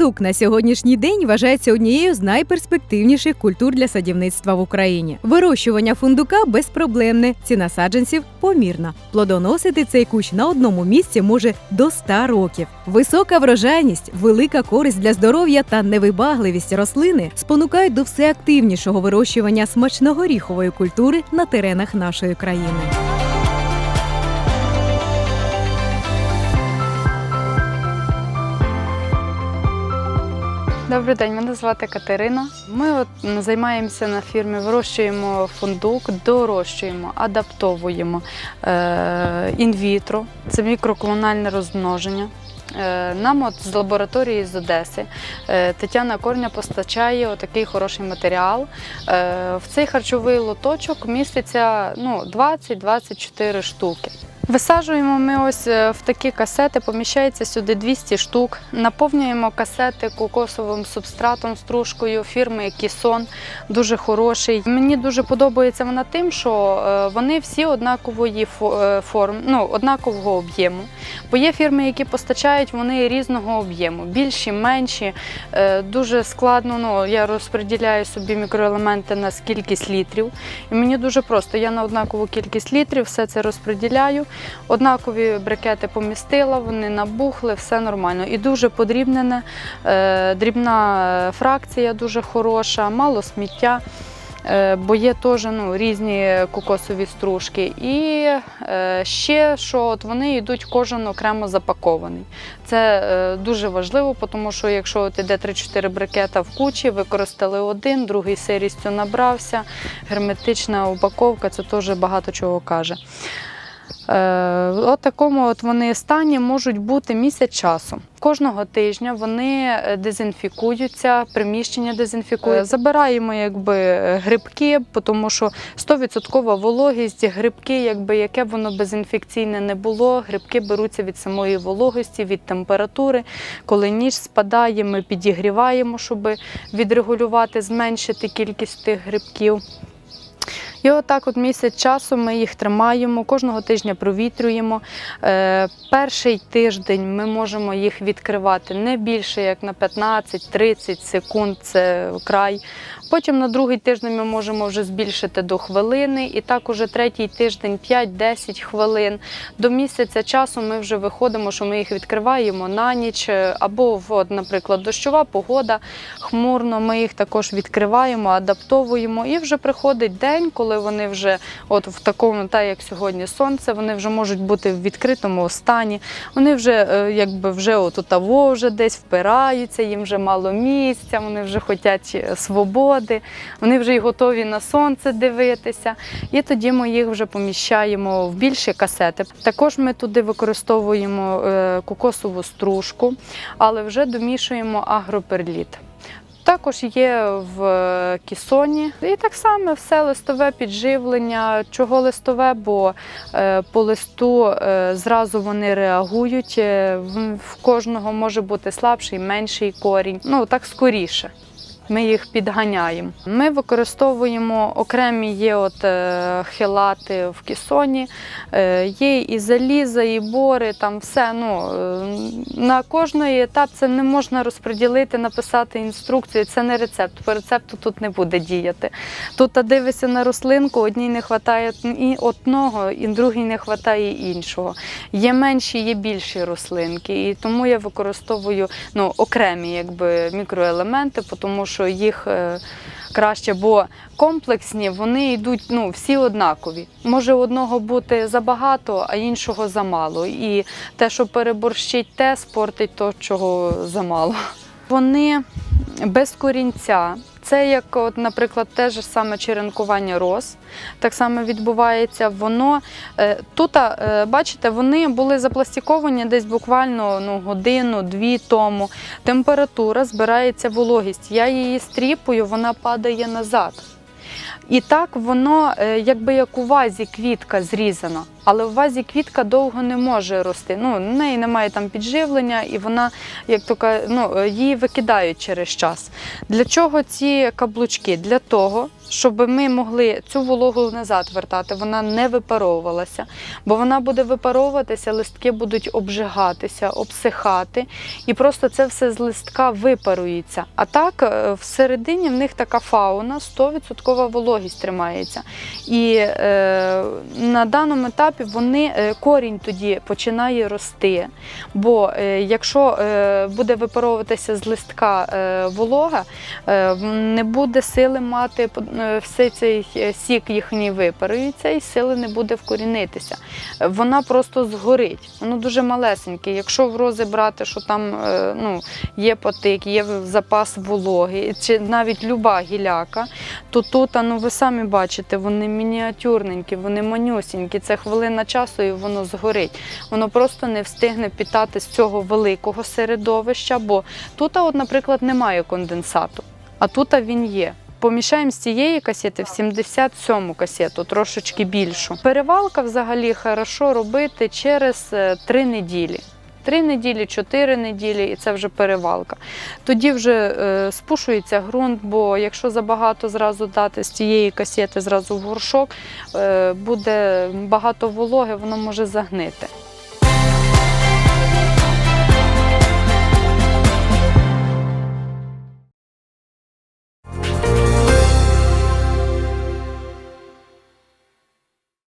Фундук на сьогоднішній день вважається однією з найперспективніших культур для садівництва в Україні. Вирощування фундука безпроблемне, ціна саджанців помірна. Плодоносити цей кущ на одному місці може до 100 років. Висока врожайність, велика користь для здоров'я та невибагливість рослини спонукають до всеактивнішого вирощування смачно-горіхової культури на теренах нашої країни. Добрий день, мене звати Катерина. Ми от займаємося на фірмі, вирощуємо фундук, дорощуємо, адаптовуємо е, інвітро, це мікроклональне розмноження. Е, Нам от з лабораторії з Одеси е, Тетяна Корня постачає отакий хороший матеріал. Е, В цей харчовий лоточок міститься ну, 20-24 штуки. Висаджуємо ми ось е, в такі касети, поміщається сюди 200 штук. Наповнюємо касети кокосовим субстратом, стружкою фірми Кісон, дуже хороший. Мені дуже подобається вона тим, що е, вони всі однакової е, форм, ну, однакового об'єму. Бо є фірми, які постачають вони різного об'єму, більші, менші. Дуже складно. Ну, я розподіляю собі мікроелементи на кількість літрів. І мені дуже просто. Я на однакову кількість літрів все це розподіляю. Однакові брикети помістила, вони набухли, все нормально. І дуже подрібнене, е, дрібна фракція дуже хороша, мало сміття. е, Бо є теж ну, різні кокосові стружки. І е, ще що от вони йдуть кожен окремо запакований. Це дуже важливо, тому що якщо от іде 3-4 брикета в кучі, використали один, другий сирістю набрався, герметична упаковка це теж багато чого каже. Е, такому от вони стані можуть бути місяць часу. Кожного тижня вони е, дезінфікуються, приміщення дезінфікують. Забираємо якби е, грибки, тому що 100% вологість, грибки, якби яке б воно безінфекційне не було, грибки беруться від самої вологості, від температури. Коли ніж спадає, ми підігріваємо, щоб відрегулювати, зменшити кількість тих грибків. І отак от місяць часу ми їх тримаємо, кожного тижня провітрюємо. Е, перший тиждень ми можемо їх відкривати не більше як на 15-30 секунд, це край. Потім на другий тиждень ми можемо вже збільшити до хвилини, і так уже третій тиждень 5-10 хвилин. До місяця часу ми вже виходимо, що ми їх відкриваємо на ніч, або от, наприклад, дощова погода, хмурно. Ми їх також відкриваємо, адаптовуємо. І вже приходить день, коли вони вже, от в такому, так як сьогодні сонце, вони вже можуть бути в відкритому стані. Вони вже е, якби вже от того вже десь впираються, їм вже мало місця, вони вже хочуть е, свободи, вони вже й готові на сонце дивитися. І тоді ми їх вже поміщаємо в більші касети. Також ми туди використовуємо е, кокосову стружку, але вже домішуємо агроперліт. Також є в е, кісоні. І так само все листове підживлення. Чого листове? Бо е, по листу зразу вони реагують. в кожного може бути слабший, менший корінь. Ну так скоріше. Ми їх підганяємо. Ми використовуємо окремі є от е, хелати в кісоні, е, є і заліза, і бори, там все. Ну, е, на кожний етап це не можна розподілити, написати інструкцію. Це не рецепт. По рецепту тут не буде діяти. Тут а дивишся на рослинку, одній не вистачає одного, і другій не вистачає іншого. Є менші, є більші рослинки, і тому я використовую ну, окремі якби, мікроелементи, тому що їх е, краще, бо комплексні вони йдуть ну, всі однакові. Може одного бути забагато, а іншого замало. І те, що переборщить те, спортить то, чого замало. Вони без корінця. Це як, от, наприклад, те ж саме черенкування роз. Так само відбувається. Воно е, тут, е, бачите, вони були запластиковані десь буквально ну, годину-дві тому. Температура збирається вологість. Я її стріпую, вона падає назад. І так воно, е, якби як у вазі квітка зрізана. Але в вазі квітка довго не може рости. Ну, в неї немає там підживлення, і вона, як то ну, її викидають через час. Для чого ці каблучки? Для того, щоб ми могли цю вологу назад вертати, вона не випаровувалася, бо вона буде випаровуватися, листки будуть обжигатися, обсихати, і просто це все з листка випарується. А так, е, всередині в них така фауна, 100% вологість тримається. І е, на даному етапі вони е, корінь тоді починає рости. Бо е, якщо е, буде випаровуватися з листка волога, не буде сили мати все цей сік їхній випарується, і сили не буде вкорінитися. Вона просто згорить. Воно дуже малесеньке. Якщо в рози брати, що там ну, є потик, є запас вологи, чи навіть люба гіляка, то тут, ну ви самі бачите, вони мініатюрненькі, вони манюсінькі. Це хвилина часу і воно згорить. Воно просто не встигне пітати з цього великого середовища, бо тут, от, наприклад, немає конденсату, а тут він є. Помішаємо з цієї касети в 77 касету, трошечки більшу. Перевалка взагалі хорошо робити через е, три неділі. Три неділі, чотири неділі, і це вже перевалка. Тоді вже е, спушується ґрунт, бо якщо забагато зразу дати з цієї касети зразу в горшок, е, буде багато вологи, воно може загнити.